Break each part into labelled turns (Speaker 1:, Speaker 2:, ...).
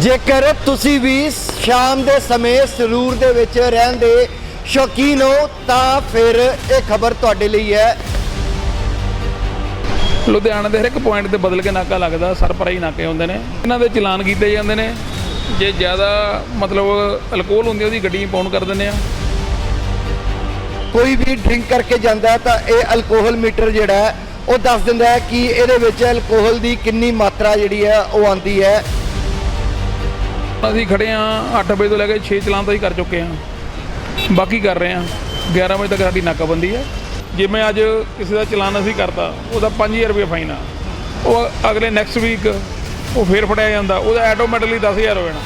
Speaker 1: ਜੇਕਰ ਤੁਸੀਂ ਵੀ ਸ਼ਾਮ ਦੇ ਸਮੇਂ ਸਰੂਰ ਦੇ ਵਿੱਚ ਰਹਿਣ ਦੇ ਸ਼ੌਕੀਨ ਹੋ ਤਾਂ ਫਿਰ ਇਹ ਖਬਰ ਤੁਹਾਡੇ ਲਈ ਹੈ।
Speaker 2: ਲੁਧਿਆਣਾ ਦੇ ਹਰ ਇੱਕ ਪੁਆਇੰਟ ਤੇ ਬਦਲ ਕੇ ਨਾਕਾ ਲੱਗਦਾ ਸਰਪਰਾਈ ਨਾਕੇ ਹੁੰਦੇ ਨੇ। ਇਹਨਾਂ ਦੇ ਚਲਾਨ ਕੀਤੇ ਜਾਂਦੇ ਨੇ। ਜੇ ਜ਼ਿਆਦਾ ਮਤਲਬ ਅਲਕੋਹਲ ਹੁੰਦੀ ਉਹਦੀ ਗੱਡੀ ਪਾਉਣ ਕਰ ਦਿੰਦੇ ਆ।
Speaker 1: ਕੋਈ ਵੀ ਡਰਿੰਕ ਕਰਕੇ ਜਾਂਦਾ ਤਾਂ ਇਹ ਅਲਕੋਹਲ ਮੀਟਰ ਜਿਹੜਾ ਉਹ ਦੱਸ ਦਿੰਦਾ ਹੈ ਕਿ ਇਹਦੇ ਵਿੱਚ ਅਲਕੋਹਲ ਦੀ ਕਿੰਨੀ ਮਾਤਰਾ ਜਿਹੜੀ ਹੈ ਉਹ ਆਂਦੀ ਹੈ।
Speaker 2: ਅਸੀਂ ਖੜੇ ਆ 8 ਵਜੇ ਤੋਂ ਲੈ ਕੇ 6 ਚਲਾਨ ਤਾਂ ਹੀ ਕਰ ਚੁੱਕੇ ਆ। ਬਾਕੀ ਕਰ ਰਹੇ ਆ। 11 ਵਜੇ ਤੱਕ ਸਾਡੀ ਨਾਕਾਬੰਦੀ ਹੈ। ਜਿਵੇਂ ਅੱਜ ਕਿਸੇ ਦਾ ਚਲਾਨ ਅਸੀਂ ਕਰਤਾ, ਉਹਦਾ 5000 ਰੁਪਏ ਫਾਈਨ ਆ। ਉਹ ਅਗਲੇ ਨੈਕਸਟ ਵੀਕ ਉਹ ਫੇਰ ਫੜਿਆ ਜਾਂਦਾ, ਉਹਦਾ ਆਟੋਮੈਟਿਕਲੀ 10000 ਹੋ ਜਾਣਾ।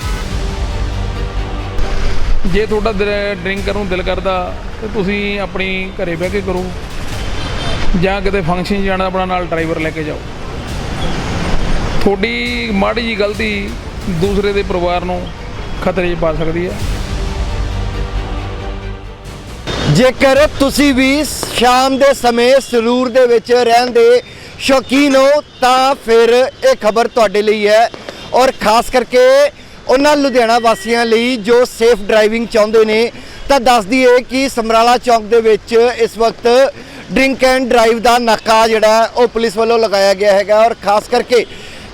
Speaker 2: ਜੇ ਤੁਹਾਡਾ ਡਰਿੰਕ ਕਰਨ ਨੂੰ ਦਿਲ ਕਰਦਾ, ਤੇ ਤੁਸੀਂ ਆਪਣੀ ਘਰੇ ਬਹਿ ਕੇ ਕਰੋ। ਜਾਂ ਕਿਤੇ ਫੰਕਸ਼ਨ ਜਾਣਾ, ਆਪਣਾ ਨਾਲ ਡਰਾਈਵਰ ਲੈ ਕੇ ਜਾਓ। ਤੁਹਾਡੀ ਮਾੜੀ ਜੀ ਗਲਤੀ ਦੂਸਰੇ ਦੇ ਪਰਿਵਾਰ ਨੂੰ ਖਤਰੇ 'ਚ ਪਾ ਸਕਦੀ ਹੈ।
Speaker 1: ਜੇਕਰ ਤੁਸੀਂ ਵੀ ਸ਼ਾਮ ਦੇ ਸਮੇਂ ਸਰੂਰ ਦੇ ਵਿੱਚ ਰਹਿਣ ਦੇ ਸ਼ੌਕੀਨ ਹੋ, ਤਾਂ ਫਿਰ ਇਹ ਖਬਰ ਤੁਹਾਡੇ ਲਈ ਹੈ। ਔਰ ਖਾਸ ਕਰਕੇ ਉਹਨਾਂ ਲੁਧਿਆਣਾ ਵਾਸੀਆਂ ਲਈ ਜੋ ਸੇਫ ਡਰਾਈਵਿੰਗ ਚਾਹੁੰਦੇ ਨੇ, ਤਾਂ ਦੱਸ ਦਈਏ ਕਿ ਸਮਰਾਲਾ ਚੌਂਕ ਦੇ ਵਿੱਚ ਇਸ ਵਕਤ ਡਰਿੰਕ ਐਂਡ ਡਰਾਈਵ ਦਾ ਨਾਕਾ ਜਿਹੜਾ, ਉਹ ਪੁਲਿਸ ਵੱਲੋਂ ਲਗਾਇਆ ਗਿਆ ਹੈਗਾ। ਔਰ ਖਾਸ ਕਰਕੇ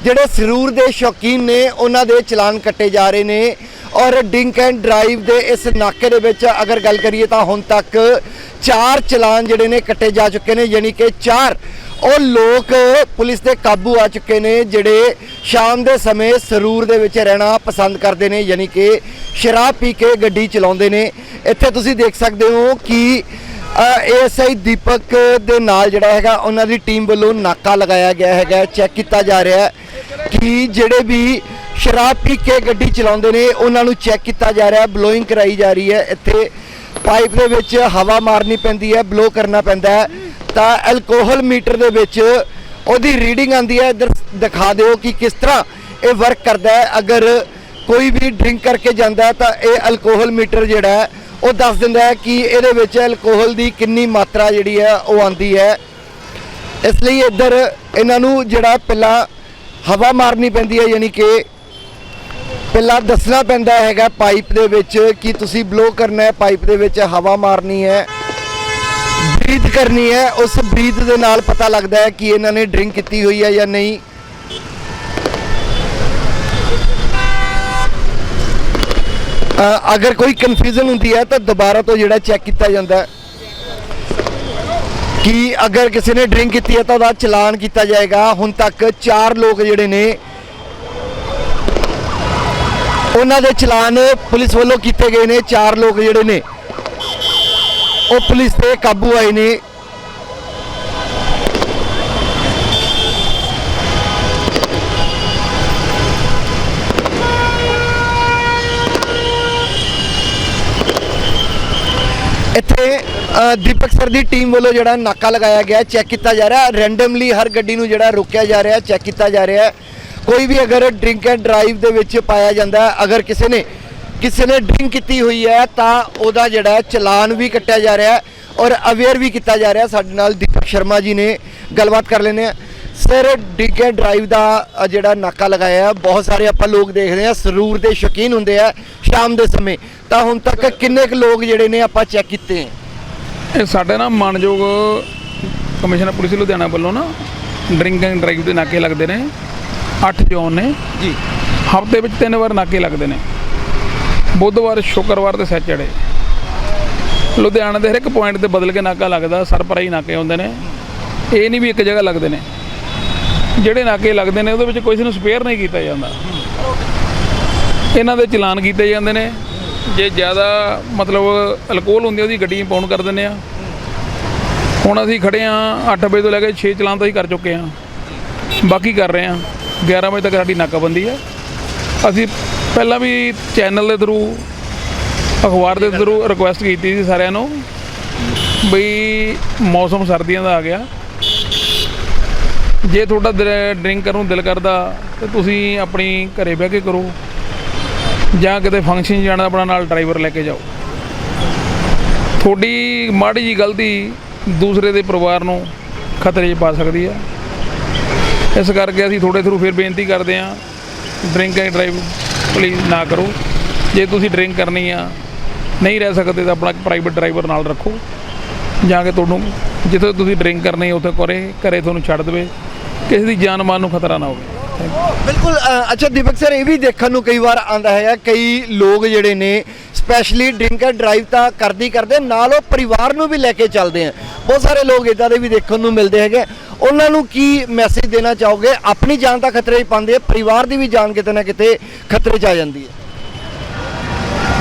Speaker 1: ਜਿਹੜੇ ਸਰੂਰ ਦੇ ਸ਼ੌਕੀਨ ਨੇ, ਉਹਨਾਂ ਦੇ ਚਲਾਨ ਕੱਟੇ ਜਾ ਰਹੇ ਨੇ। ਔਰ ਡਿੰਕ ਐਂਡ ਡਰਾਈਵ ਦੇ ਇਸ ਨਾਕੇ ਦੇ ਵਿੱਚ ਅਗਰ ਗੱਲ ਕਰੀਏ ਤਾਂ ਹੁਣ ਤੱਕ ਚਾਰ ਚਲਾਨ ਜਿਹੜੇ ਨੇ ਕੱਟੇ ਜਾ ਚੁੱਕੇ ਨੇ, ਯਾਨੀ ਕਿ ਚਾਰ ਉਹ ਲੋਕ ਪੁਲਿਸ ਦੇ ਕਾਬੂ ਆ ਚੁੱਕੇ ਨੇ, ਜਿਹੜੇ ਸ਼ਾਮ ਦੇ ਸਮੇਂ ਸਰੂਰ ਦੇ ਵਿੱਚ ਰਹਿਣਾ ਪਸੰਦ ਕਰਦੇ ਨੇ, ਯਾਨੀ ਕਿ ਸ਼ਰਾਬ ਪੀ ਕੇ ਗੱਡੀ ਚਲਾਉਂਦੇ ਨੇ। ਇੱਥੇ ਤੁਸੀਂ ਦੇਖ ਸਕਦੇ ਹੋ ਕਿ ਏਐਸਆਈ ਦੀਪਕ ਦੇ ਨਾਲ ਜਿਹੜਾ ਹੈਗਾ, ਉਹਨਾਂ ਦੀ ਟੀਮ ਵੱਲੋਂ ਨਾਕਾ ਲਗਾਇਆ ਗਿਆ ਹੈਗਾ ਚੈੱਕ ਕੀਤਾ ਜਾ ਰਿਹਾ ਕਿ ਜਿਹੜੇ ਵੀ ਸ਼ਰਾਬ ਪੀ ਕੇ ਗੱਡੀ ਚਲਾਉਂਦੇ ਨੇ, ਉਹਨਾਂ ਨੂੰ ਚੈੱਕ ਕੀਤਾ ਜਾ ਰਿਹਾ ਬਲੋਇੰਗ ਕਰਾਈ ਜਾ ਰਹੀ ਹੈ। ਇੱਥੇ ਪਾਈਪ ਦੇ ਵਿੱਚ ਹਵਾ ਮਾਰਨੀ ਪੈਂਦੀ ਹੈ ਬਲੋ ਕਰਨਾ ਪੈਂਦਾ ਹੈ। ਤਾਂ ਐਲਕੋਹਲ ਮੀਟਰ ਦੇ ਵਿੱਚ ਉਹਦੀ ਰੀਡਿੰਗ ਆਂਦੀ ਹੈ। ਇੱਧਰ ਦਿਖਾ ਦਿਓ ਕਿ ਕਿਸ ਤਰ੍ਹਾਂ ਇਹ ਵਰਕ ਕਰਦਾ ਹੈ। ਅਗਰ ਕੋਈ ਵੀ ਡਰਿੰਕ ਕਰਕੇ ਜਾਂਦਾ ਤਾਂ ਇਹ ਐਲਕੋਹਲ ਮੀਟਰ ਜਿਹੜਾ ਹੈ ਉਹ ਦੱਸ ਦਿੰਦਾ ਹੈ ਕਿ ਇਹਦੇ ਵਿੱਚ ਐਲਕੋਹਲ ਦੀ ਕਿੰਨੀ ਮਾਤਰਾ ਜਿਹੜੀ ਹੈ ਉਹ ਆਂਦੀ ਹੈ। ਇਸ ਲਈ ਇੱਧਰ ਇਹਨਾਂ ਨੂੰ ਜਿਹੜਾ ਪਹਿਲਾਂ ਹਵਾ ਮਾਰਨੀ ਪੈਂਦੀ ਹੈ, ਯਾਨੀ ਕਿ ਪਹਿਲਾਂ ਦੱਸਣਾ ਪੈਂਦਾ ਹੈਗਾ ਪਾਈਪ ਦੇ ਵਿੱਚ ਕਿ ਤੁਸੀਂ ਬਲੋ ਕਰਨਾ ਹੈ, ਪਾਈਪ ਦੇ ਵਿੱਚ ਹਵਾ ਮਾਰਨੀ ਹੈ ਬਰੀਥ ਕਰਨੀ ਹੈ। ਉਸ ਬਰੀਥ ਦੇ ਨਾਲ ਪਤਾ ਲੱਗਦਾ ਹੈ ਕਿ ਇਹਨਾਂ ਨੇ ਡਰਿੰਕ ਕੀਤੀ ਹੋਈ ਹੈ ਜਾਂ ਨਹੀਂ ਅ, ਅਗਰ ਕੋਈ ਕਨਫਿਊਜ਼ਨ ਹੁੰਦੀ ਹੈ ਤਾਂ ਦੁਬਾਰਾ ਤੋਂ ਜਿਹੜਾ ਚੈੱਕ ਕੀਤਾ ਜਾਂਦਾ ਕਿ ਅਗਰ ਕਿਸੇ ਨੇ ਡਰਿੰਕ ਕੀਤੀ ਹੈ ਤਾਂ ਉਹਦਾ ਚਲਾਨ ਕੀਤਾ ਜਾਏਗਾ। ਹੁਣ ਤੱਕ ਚਾਰ ਲੋਕ ਜਿਹੜੇ ਨੇ, ਉਹਨਾਂ ਦੇ ਚਲਾਨ ਪੁਲਿਸ ਵੱਲੋਂ ਕੀਤੇ ਗਏ ਨੇ। ਚਾਰ ਲੋਕ ਜਿਹੜੇ ਨੇ, ਉਹ ਪੁਲਿਸ 'ਤੇ ਕਾਬੂ ਆਏ ਨੇ। ਦੀਪਕ ਸਰ ਦੀ ਟੀਮ ਵੱਲੋਂ ਜਿਹੜਾ ਨਾਕਾ ਲਗਾਇਆ ਗਿਆ ਚੈੱਕ ਕੀਤਾ ਜਾ ਰਿਹਾ। ਰੈਂਡਮਲੀ ਹਰ ਗੱਡੀ ਨੂੰ ਜਿਹੜਾ ਰੋਕਿਆ ਜਾ ਰਿਹਾ ਚੈੱਕ ਕੀਤਾ ਜਾ ਰਿਹਾ। ਕੋਈ ਵੀ ਅਗਰ ਡਰਿੰਕ ਐਂਡ ਡਰਾਈਵ ਦੇ ਵਿੱਚ ਪਾਇਆ ਜਾਂਦਾ, ਅਗਰ ਕਿਸੇ ਨੇ ਕਿਸੇ ਨੇ ਡਰਿੰਕ ਕੀਤੀ ਹੋਈ ਹੈ, ਤਾਂ ਉਹਦਾ ਜਿਹੜਾ ਚਲਾਨ ਵੀ ਕੱਟਿਆ ਜਾ ਰਿਹਾ ਔਰ ਅਵੇਅਰ ਵੀ ਕੀਤਾ ਜਾ ਰਿਹਾ। ਸਾਡੇ ਨਾਲ ਦੀਪਕ ਸ਼ਰਮਾ ਜੀ ਨੇ ਗੱਲਬਾਤ ਕਰ ਲੈਂਦੇ ਆ ਸਰ ਐਂਡ ਡਰਾਈਵ ਦਾ ਅ, ਜਿਹੜਾ ਨਾਕਾ ਲਗਾਇਆ ਹੈ, ਬਹੁਤ ਸਾਰੇ ਆਪਾਂ ਲੋਕ ਦੇਖਦੇ ਆ ਸਰੂਰ ਦੇ ਸ਼ੌਕੀਨ ਹੁੰਦੇ ਆ ਸ਼ਾਮ ਦੇ ਸਮੇਂ। ਤਾਂ ਹੁਣ ਤੱਕ ਕਿੰਨੇ ਕੁ ਲੋਕ ਜਿਹੜੇ ਨੇ ਆਪਾਂ ਚੈੱਕ ਕੀਤੇ ਹੈ
Speaker 2: ਇਹ ਸਾਡੇ ਨਾ ਮਾਨਯੋਗ ਕਮਿਸ਼ਨਰ ਪੁਲਿਸ ਲੁਧਿਆਣਾ ਵੱਲੋਂ ਨਾ ਡਰਿੰਕ ਐਂਡ ਡਰਾਈਵ ਦੇ ਨਾਕੇ ਲੱਗਦੇ ਨੇ। 8 ਜ਼ੋਨ ਨੇ।
Speaker 1: ਜੀ।
Speaker 2: ਹਫ਼ਤੇ ਵਿੱਚ ਤਿੰਨ ਵਾਰ ਨਾਕੇ ਲੱਗਦੇ ਨੇ। ਬੁੱਧਵਾਰ ਸ਼ੁੱਕਰਵਾਰ ਤੇ ਸੈਚਰਡੇ। ਲੁਧਿਆਣਾ ਦੇ ਹਰ ਇੱਕ ਪੁਆਇੰਟ ਤੇ ਬਦਲ ਕੇ ਨਾਕਾ ਲੱਗਦਾ ਸਰਪਰਾਈ ਨਾਕੇ ਹੁੰਦੇ ਨੇ। ਇਹ ਨਹੀਂ ਵੀ ਇੱਕ ਜਗ੍ਹਾ ਲੱਗਦੇ ਨੇ। ਜਿਹੜੇ ਨਾਕੇ ਲੱਗਦੇ ਨੇ, ਉਹਦੇ ਵਿੱਚ ਕਿਸੇ ਨੂੰ ਸਪੇਅਰ ਨਹੀਂ ਕੀਤਾ ਜਾਂਦਾ। ਇਹਨਾਂ ਦੇ ਚਲਾਨ ਕੀਤੇ ਜਾਂਦੇ ਨੇ। ਜੇ ਜ਼ਿਆਦਾ ਮਤਲਬ ਅਲਕੋਹਲ ਹੁੰਦੀ ਉਹਦੀ ਗੱਡੀ ਪਾਉਣ ਕਰ ਦਿੰਦੇ ਆ। ਹੁਣ ਅਸੀਂ ਖੜੇ ਆ 8 ਵਜੇ ਤੋਂ ਲੈ ਕੇ 6 ਚਲਾਨ ਤਾਂ ਹੀ ਕਰ ਚੁੱਕੇ ਆ। ਬਾਕੀ ਕਰ ਰਹੇ ਆ। 11 ਵਜੇ ਤੱਕ ਸਾਡੀ ਨਾਕਾਬੰਦੀ ਹੈ ਅਸੀਂ ਪਹਿਲਾਂ ਵੀ ਚੈਨਲ ਦੇ ਥਰੂ ਅਖਬਾਰ ਦੇ ਥਰੂ ਰਿਕੁਐਸਟ ਕੀਤੀ ਸੀ ਸਾਰਿਆਂ ਨੂੰ। ਬਈ ਮੌਸਮ ਸਰਦੀਆਂ ਦਾ ਆ ਗਿਆ। ਜੇ ਤੁਹਾਡਾ ਡਰਿੰਕ ਕਰਨ ਨੂੰ ਦਿਲ ਕਰਦਾ, ਤੇ ਤੁਸੀਂ ਆਪਣੀ ਘਰੇ ਬਹਿ ਕੇ ਕਰੋ। ਜਾਂ ਕਿਤੇ ਫੰਕਸ਼ਨ ਜਾਣਾ ਆਪਣਾ ਨਾਲ ਡਰਾਈਵਰ ਲੈ ਕੇ ਜਾਓ। ਤੁਹਾਡੀ ਮਾੜੀ ਜੀ ਗਲਤੀ ਦੂਸਰੇ ਦੇ ਪਰਿਵਾਰ ਨੂੰ ਖਤਰੇ 'ਚ ਪਾ ਸਕਦੀ ਹੈ ਇਸ ਕਰਕੇ ਅਸੀਂ ਤੁਹਾਡੇ ਥਰੂ ਫਿਰ ਬੇਨਤੀ ਕਰਦੇ ਹਾਂ ਡਰਿੰਕ ਐਂਡ ਡਰਾਈਵ ਪਲੀਜ਼ ਨਾ ਕਰੋ। ਜੇ ਤੁਸੀਂ ਡਰਿੰਕ ਕਰਨੀ ਆ, ਨਹੀਂ ਰਹਿ ਸਕਦੇ ਤਾਂ ਆਪਣਾ ਪ੍ਰਾਈਵੇਟ ਡਰਾਈਵਰ ਨਾਲ ਰੱਖੋ। ਜਾ ਕੇ ਤੁਹਾਨੂੰ ਜਿੱਥੇ ਤੁਸੀਂ ਡਰਿੰਕ ਕਰਨੀ ਹੈ ਉੱਥੇ ਕਰੇ ਘਰੇ ਤੁਹਾਨੂੰ ਛੱਡ ਦੇਵੇ। ਕਿਸੇ ਦੀ ਜਾਨ ਮਾਲ ਨੂੰ ਖਤਰਾ ਨਾ ਹੋਵੇ.
Speaker 1: ਬਿਲਕੁਲ ਅੱਛਾ ਦੀਪਕ ਸਰ ਇਹ ਵੀ ਦੇਖਣ ਨੂੰ ਕਈ ਵਾਰ ਆਂਦਾ ਹੈ ਕਈ ਲੋਕ ਜਿਹੜੇ ਨੇ ਸਪੈਸ਼ਲੀ ਡਰਿੰਕ ਐਂਡ ਡਰਾਈਵ ਤਾਂ ਕਰਦੀ ਕਰਦੇ ਨਾਲ ਉਹ ਪਰਿਵਾਰ ਨੂੰ ਵੀ ਲੈ ਕੇ ਚੱਲਦੇ ਆ। ਬਹੁਤ ਸਾਰੇ ਲੋਕ ਇਦਾਂ ਦੇ ਵੀ ਦੇਖਣ ਨੂੰ ਮਿਲਦੇ ਹੈਗੇ ਉਹਨਾਂ ਨੂੰ ਕੀ ਮੈਸੇਜ ਦੇਣਾ ਚਾਹੋਗੇ? ਆਪਣੀ ਜਾਨ ਤਾਂ ਖਤਰੇ 'ਚ ਪਾਉਂਦੇ ਆ ਪਰਿਵਾਰ ਦੀ ਵੀ ਜਾਨ ਕਿਤੇ ਨਾ ਕਿਤੇ ਖਤਰੇ 'ਚ ਆ ਜਾਂਦੀ ਹੈ।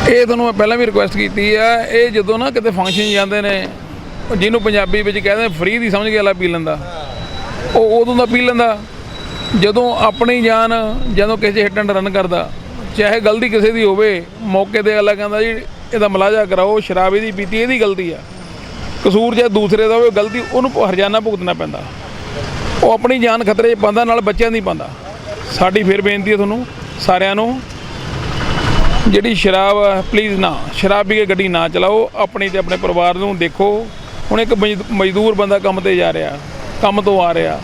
Speaker 2: ਇਹ ਤੁਹਾਨੂੰ ਮੈਂ ਪਹਿਲਾਂ ਵੀ ਰਿਕੁਐਸਟ ਕੀਤੀ ਆ ਇਹ ਜਦੋਂ ਨਾ ਕਿਤੇ ਫੰਕਸ਼ਨ ਜਾਂਦੇ ਨੇ ਜਿਹਨੂੰ ਪੰਜਾਬੀ ਵਿੱਚ ਕਹਿੰਦੇ ਫ੍ਰੀ ਦੀ ਸਮਝ ਕੇ ਅਲਾ ਪੀ ਲੈਂਦਾ। ਉਹ ਉਦੋਂ ਦਾ ਪੀ ਲੈਂਦਾ। ਜਦੋਂ ਆਪਣੀ ਜਾਨ ਜਦੋਂ ਕਿਸੇ ਹਿੱਟ ਐਂਡ ਰਨ ਕਰਦਾ, ਚਾਹੇ ਗਲਤੀ ਕਿਸੇ ਦੀ ਹੋਵੇ, ਮੌਕੇ ਤੇ ਅਗਲਾ ਕਹਿੰਦਾ ਜੀ, ਇਹਦਾ ਮਲਾਜਾ ਕਰਾਓ, ਸ਼ਰਾਬ ਇਹਦੀ ਪੀਤੀ, ਇਹਦੀ ਗਲਤੀ ਆ। ਕਸੂਰ ਜੇ ਦੂਸਰੇ ਦਾ ਹੋਵੇ, ਗਲਤੀ ਉਹਨੂੰ ਹਰਜਾਨਾ ਭੁਗਤਣਾ ਪੈਂਦਾ। ਉਹ ਆਪਣੀ ਜਾਨ ਖਤਰੇ 'ਚ ਪਾਉਂਦਾ, ਨਾਲ ਬੱਚਿਆਂ ਦੀ ਪਾਉਂਦਾ। ਸਾਡੀ ਫਿਰ ਬੇਨਤੀ ਹੈ ਤੁਹਾਨੂੰ, ਸਾਰਿਆਂ ਨੂੰ, ਜਿਹੜੀ ਸ਼ਰਾਬ ਪਲੀਜ਼ ਨਾ, ਸ਼ਰਾਬ ਪੀ ਕੇ ਗੱਡੀ ਨਾ ਚਲਾਓ, ਆਪਣੀ ਤੇ ਆਪਣੇ ਪਰਿਵਾਰ ਨੂੰ ਦੇਖੋ। ਹੁਣ ਇੱਕ ਮਜ਼ਦ- ਮਜ਼ਦੂਰ ਬੰਦਾ ਕੰਮ ਤੇ ਜਾ ਰਿਹਾ ਕੰਮ ਤੋਂ ਆ ਰਿਹਾ।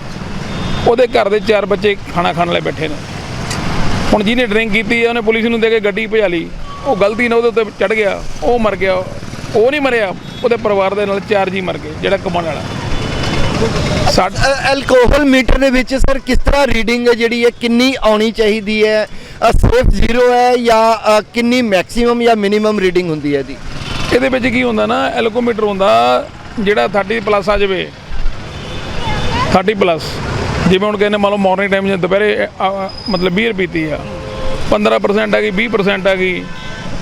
Speaker 2: ਉਹਦੇ ਘਰ ਦੇ ਚਾਰ ਬੱਚੇ ਖਾਣਾ ਖਾਣ ਲਈ ਬੈਠੇ ਨੇ। ਹੁਣ ਜਿਹਨੇ ਡਰਿੰਕ ਕੀਤੀ ਹੈ ਉਹਨੇ ਪੁਲਿਸ ਨੂੰ ਦੇ ਕੇ ਗੱਡੀ ਭਜਾ ਲਈ। ਉਹ ਗਲਤੀ ਨਾਲ ਉਹਦੇ ਉੱਤੇ ਚੜ ਗਿਆ ਉਹ ਮਰ ਗਿਆ। ਉਹ ਨਹੀਂ ਮਰਿਆ ਉਹਦੇ ਪਰਿਵਾਰ ਦੇ ਨਾਲ ਚਾਰ ਜੀ ਮਰ ਗਏ ਜਿਹੜਾ ਕਮਾਉਣ ਵਾਲਾ।
Speaker 1: ਐਲਕੋਹਲ ਮੀਟਰ ਦੇ ਵਿੱਚ ਸਰ ਕਿਸ ਤਰ੍ਹਾਂ ਰੀਡਿੰਗ ਜਿਹੜੀ ਹੈ ਕਿੰਨੀ ਆਉਣੀ ਚਾਹੀਦੀ ਹੈ? ਸੇਫ ਜ਼ੀਰੋ ਹੈ ਜਾਂ ਕਿੰਨੀ ਮੈਕਸਿਮਮ ਜਾਂ ਮਿਨੀਮਮ ਰੀਡਿੰਗ ਹੁੰਦੀ ਹੈ ਇਹਦੀ?
Speaker 2: ਇਹਦੇ ਵਿੱਚ ਕੀ ਹੁੰਦਾ ਨਾ ਐਲਕੋਮੀਟਰ ਹੁੰਦਾ ਜਿਹੜਾ 30 ਪਲੱਸ ਆ ਜਾਵੇ 30 ਪਲੱਸ ਜਿਵੇਂ ਹੁਣ ਕਹਿੰਦੇ ਮੰਨ ਲਓ ਮਾਰਨਿੰਗ ਟਾਈਮ ਜਾਂ ਦੁਪਹਿਰੇ ਮਤਲਬ 20 ਪੀਤੀ ਆ 15% ਆ ਗਈ 20% ਆ ਗਈ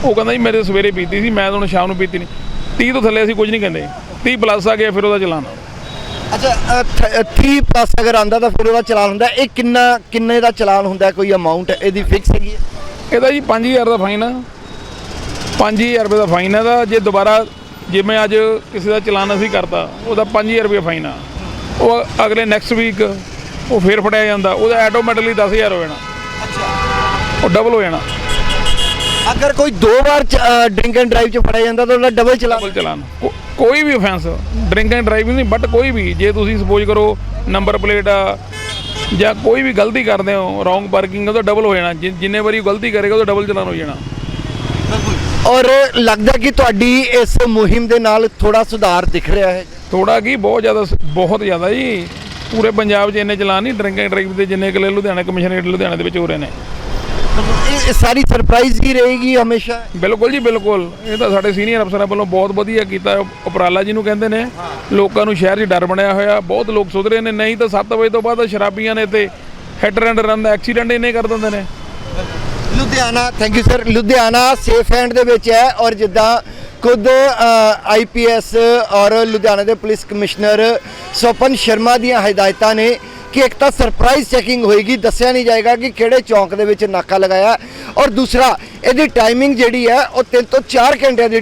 Speaker 2: ਉਹ ਕਹਿੰਦਾ ਜੀ ਮੇਰੇ ਸਵੇਰੇ ਪੀਤੀ ਸੀ ਮੈਂ ਹੁਣ ਸ਼ਾਮ ਨੂੰ ਪੀਤੀ ਨਹੀਂ। 30 ਤੋਂ ਥੱਲੇ ਅਸੀਂ ਕੁਝ ਨਹੀਂ ਕਹਿੰਦੇ। 30 ਪਲੱਸ ਆ ਗਿਆ ਫਿਰ ਉਹਦਾ ਚਲਾਨ।
Speaker 1: ਅੱਛਾ 3 ਪਲੱਸ ਅਗਰ ਆਂਦਾ ਤਾਂ ਫਿਰ ਉਹਦਾ ਚਲਾਨ ਹੁੰਦਾ। ਇਹ ਕਿੰਨਾ ਕਿੰਨੇ ਦਾ ਚਲਾਨ ਹੁੰਦਾ ਕੋਈ ਅਮਾਉਂਟ ਇਹਦੀ ਫਿਕਸ ਹੈਗੀ ਹੈ?
Speaker 2: ਇਹਦਾ ਜੀ 5000 ਦਾ ਫਾਈਨ ਆ। 5000 ਰੁਪਏ ਦਾ ਫਾਈਨ ਆ ਦਾ ਜੇ ਦੁਬਾਰਾ ਜਿਵੇਂ ਅੱਜ ਕਿਸੇ ਦਾ ਚਲਾਨ ਅਸੀਂ ਕਰਤਾ ਉਹਦਾ 5000 ਰੁਪਏ ਫਾਈਨ ਆ। ਉਹ ਅਗਲੇ ਨੈਕਸਟ ਵੀਕ ਉਹ ਫੇਰ ਫੜਿਆ ਜਾਂਦਾ ਉਹਦਾ ਆਟੋਮੈਟਿਕਲੀ 10000 ਹੋ ਜਾਣਾ। ਉਹ ਡਬਲ ਹੋ ਜਾਣਾ।
Speaker 1: ਅਗਰ ਕੋਈ ਦੋ ਵਾਰ ਡਰਿੰਕ ਐਂਡ ਡਰਾਈਵ ਚ ਫੜਿਆ ਜਾਂਦਾ ਤਾਂ ਉਹਦਾ ਡਬਲ ਚਲਾਨ।
Speaker 2: ਡਬਲ ਚਲਾਨ ਕੋਈ ਵੀ ਆਫੈਂਸ ਡਰਿੰਕ ਐਂਡ ਡਰਾਈਵਿੰਗ ਨਹੀਂ ਬਟ ਕੋਈ ਵੀ ਜੇ ਤੁਸੀਂ ਸਪੋਜ਼ ਕਰੋ ਨੰਬਰ ਪਲੇਟ ਆ ਜਾਂ ਕੋਈ ਵੀ ਗਲਤੀ ਕਰਦੇ ਹੋ ਰੋਂਗ ਪਾਰਕਿੰਗ ਉਹਦਾ ਡਬਲ ਹੋ ਜਾਣਾ। ਜਿੰਨੇ ਵਾਰੀ ਗਲਤੀ ਕਰੇਗਾ ਉਹਦਾ ਡਬਲ ਚਲਾਨ ਹੋ ਜਾਣਾ।
Speaker 1: ਔਰ ਲੱਗਦਾ ਕਿ ਤੁਹਾਡੀ ਇਸ ਮੁਹਿੰਮ ਦੇ ਨਾਲ ਥੋੜਾ ਸੁਧਾਰ ਦਿਖ ਰਿਹਾ ਹੈ।
Speaker 2: ਥੋੜਾ ਕੀ ਬਹੁਤ ਜ਼ਿਆਦਾ ਬਹੁਤ ਜ਼ਿਆਦਾ ਜੀ। ਪੂਰੇ ਪੰਜਾਬ 'ਚ ਇੰਨੇ ਚਲਾਨ ਨਹੀਂ ਡਰਿੰਕ ਐਂਡ ਡਰਾਈਵ ਦੇ ਜਿੰਨੇ ਕਿਲੇ ਲੁਧਿਆਣਾ ਕਮਿਸ਼ਨਰੇਟ ਲੁਧਿਆਣਾ ਦੇ ਵਿੱਚ ਹੋ ਰਹੇ ਨੇ।
Speaker 1: ਇਹ ਸਾਰੀ ਸਰਪ੍ਰਾਈਜ਼ ਹੀ ਰਹੇਗੀ ਹਮੇਸ਼ਾ?
Speaker 2: ਬਿਲਕੁਲ ਜੀ ਬਿਲਕੁਲ। ਇਹ ਤਾਂ ਸਾਡੇ ਸੀਨੀਅਰ ਅਫਸਰਾਂ ਵੱਲੋਂ ਬਹੁਤ ਵਧੀਆ ਕੀਤਾ ਉਪਰਾਲਾ ਜਿਹਨੂੰ ਕਹਿੰਦੇ ਨੇ ਲੋਕਾਂ ਨੂੰ ਸ਼ਹਿਰ 'ਚ ਡਰ ਬਣਿਆ ਹੋਇਆ। ਬਹੁਤ ਲੋਕ ਸੁਧਰੇ ਨੇ। ਨਹੀਂ ਤਾਂ 7 ਵਜੇ ਤੋਂ ਬਾਅਦ ਸ਼ਰਾਬੀਆਂ ਨੇ ਤੇ ਹੈਡ ਐਂਡ ਰਨ ਦਾ ਐਕਸੀਡੈਂਟ ਇੰਨੇ ਕਰ ਦਿੰਦੇ ਨੇ।
Speaker 1: Ludhiana thank you sir Ludhiana safe hand ਦੇ ਵਿੱਚ ਹੈ ਔਰ ਜਿੱਦਾਂ ਖੁਦ ਆਈਪੀਐਸ ਔਰ ਲੁਧਿਆਣਾ ਦੇ ਪੁਲਿਸ ਕਮਿਸ਼ਨਰ ਸੋਪਨ ਸ਼ਰਮਾ ਦੀਆਂ ਹਦਾਇਤਾਂ ਨੇ ਕਿ ਇੱਕ ਤਾਂ ਸਰਪ੍ਰਾਈਜ਼ ਚੈਕਿੰਗ ਹੋਏਗੀ, ਦੱਸਿਆ ਨਹੀਂ ਜਾਏਗਾ ਕਿ ਕਿਹੜੇ ਚੌਂਕ ਦੇ ਵਿੱਚ ਨਾਕਾ ਲਗਾਇਆ। ਔਰ ਦੂਸਰਾ, ਇਹਦੀ ਟਾਈਮਿੰਗ ਜਿਹੜੀ ਹੈ, ਉਹ 3 ਤੋਂ 4 ਘੰਟਿਆਂ ਦੀ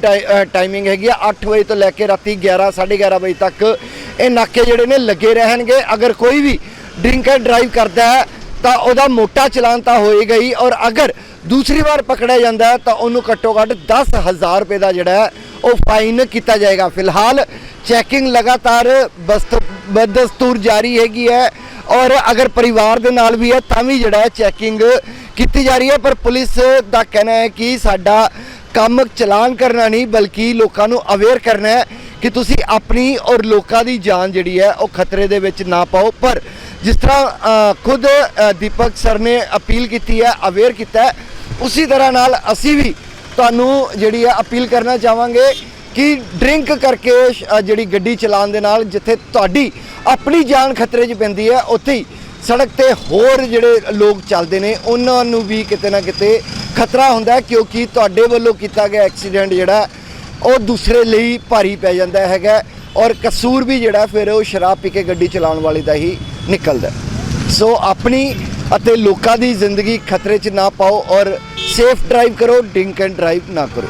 Speaker 1: ਟਾਈਮਿੰਗ ਹੈਗੀ ਆ 8 ਵਜੇ ਤੋਂ ਲੈ ਕੇ ਰਾਤੀ 11 11:30 ਵਜੇ ਤੱਕ ਇਹ ਨਾਕੇ ਜਿਹੜੇ ਨੇ ਲੱਗੇ ਰਹਿਣਗੇ। ਅਗਰ ਕੋਈ ਵੀ ਡਰਿੰਕ ਐਂਡ ਡਰਾਈਵ ਕਰਦਾ ਹੈ, ਤਾਂ ਉਹਦਾ ਮੋਟਾ ਚਲਾਨ ਤਾਂ ਹੋਏਗਾ ਹੀ। ਔਰ ਅਗਰ ਦੂਸਰੀ ਵਾਰ ਪਕੜਿਆ ਜਾਂਦਾ ਹੈ, ਤਾਂ ਉਹਨੂੰ ਘੱਟੋ ਘੱਟ 10000 ਰੁਪਏ ਦਾ ਜਿਹੜਾ ਉਹ ਫਾਈਨ ਕੀਤਾ ਜਾਏਗਾ। ਫਿਲਹਾਲ ਚੈਕਿੰਗ ਲਗਾਤਾਰ ਬਸਤ ਬਦਸਤੂਰ ਜਾਰੀ ਹੈਗੀ ਹੈ ਔਰ ਅਗਰ ਪਰਿਵਾਰ ਦੇ ਨਾਲ ਵੀ ਹੈ, ਤਾਂ ਵੀ ਜਿਹੜਾ ਚੈਕਿੰਗ ਕੀਤੀ ਜਾ ਰਹੀ ਹੈ। ਪਰ ਪੁਲਿਸ ਦਾ ਕਹਿਣਾ ਹੈ ਕਿ ਸਾਡਾ ਕੰਮ ਚਲਾਨ ਕਰਨਾ ਨਹੀਂ, ਬਲਕਿ ਲੋਕਾਂ ਨੂੰ ਅਵੇਅਰ ਕਰਨਾ ਹੈ ਕਿ ਤੁਸੀਂ ਆਪਣੀ ਔਰ ਲੋਕਾਂ ਦੀ ਜਾਨ ਜਿਹੜੀ ਹੈ, ਉਹ ਖਤਰੇ ਦੇ ਵਿੱਚ ਨਾ ਪਾਓ। ਪਰ ਜਿਸ ਤਰ੍ਹਾਂ ਖੁਦ ਦੀਪਕ ਸਰ ਨੇ ਅਪੀਲ ਕੀਤੀ ਹੈ ਅਵੇਅਰ ਕੀਤਾ ਹੈ ਉਸੇ ਤਰ੍ਹਾਂ ਨਾਲ ਅਸੀਂ ਵੀ ਤੁਹਾਨੂੰ ਜਿਹੜੀ ਹੈ ਅਪੀਲ ਕਰਨਾ ਚਾਹਾਂਗੇ ਕਿ ਡਰਿੰਕ ਕਰਕੇ ਜਿਹੜੀ ਗੱਡੀ ਚਲਾਉਣ ਦੇ ਨਾਲ ਜਿੱਥੇ ਤੁਹਾਡੀ ਆਪਣੀ ਜਾਨ ਖਤਰੇ 'ਚ ਪੈਂਦੀ ਹੈ, ਉੱਥੇ ਹੀ ਸੜਕ ਤੇ ਹੋਰ ਜਿਹੜੇ ਲੋਕ ਚੱਲਦੇ ਨੇ, ਉਹਨਾਂ ਨੂੰ ਵੀ ਕਿਤੇ ਨਾ ਕਿਤੇ ਖਤਰਾ ਹੁੰਦਾ ਕਿਉਂਕਿ ਤੁਹਾਡੇ ਵੱਲੋਂ ਕੀਤਾ ਗਿਆ ਐਕਸੀਡੈਂਟ ਜਿਹੜਾ, ਉਹ ਦੂਸਰੇ ਲਈ ਭਾਰੀ ਪੈ ਜਾਂਦਾ ਹੈਗਾ ਔਰ ਕਸੂਰ ਵੀ ਜਿਹੜਾ ਫਿਰ ਉਹ ਸ਼ਰਾਬ ਪੀ ਕੇ ਗੱਡੀ ਚਲਾਉਣ ਵਾਲੇ ਦਾ ਹੀ ਨਿਕਲਦਾ ਸੋ ਆਪਣੀ ਅਤੇ ਲੋਕਾਂ ਦੀ ਜ਼ਿੰਦਗੀ ਖਤਰੇ 'ਚ ਨਾ ਪਾਓ ਔਰ ਸੇਫ ਡਰਾਈਵ ਕਰੋ ਡਿੰਕ ਐਂਡ ਡਰਾਈਵ ਨਾ ਕਰੋ।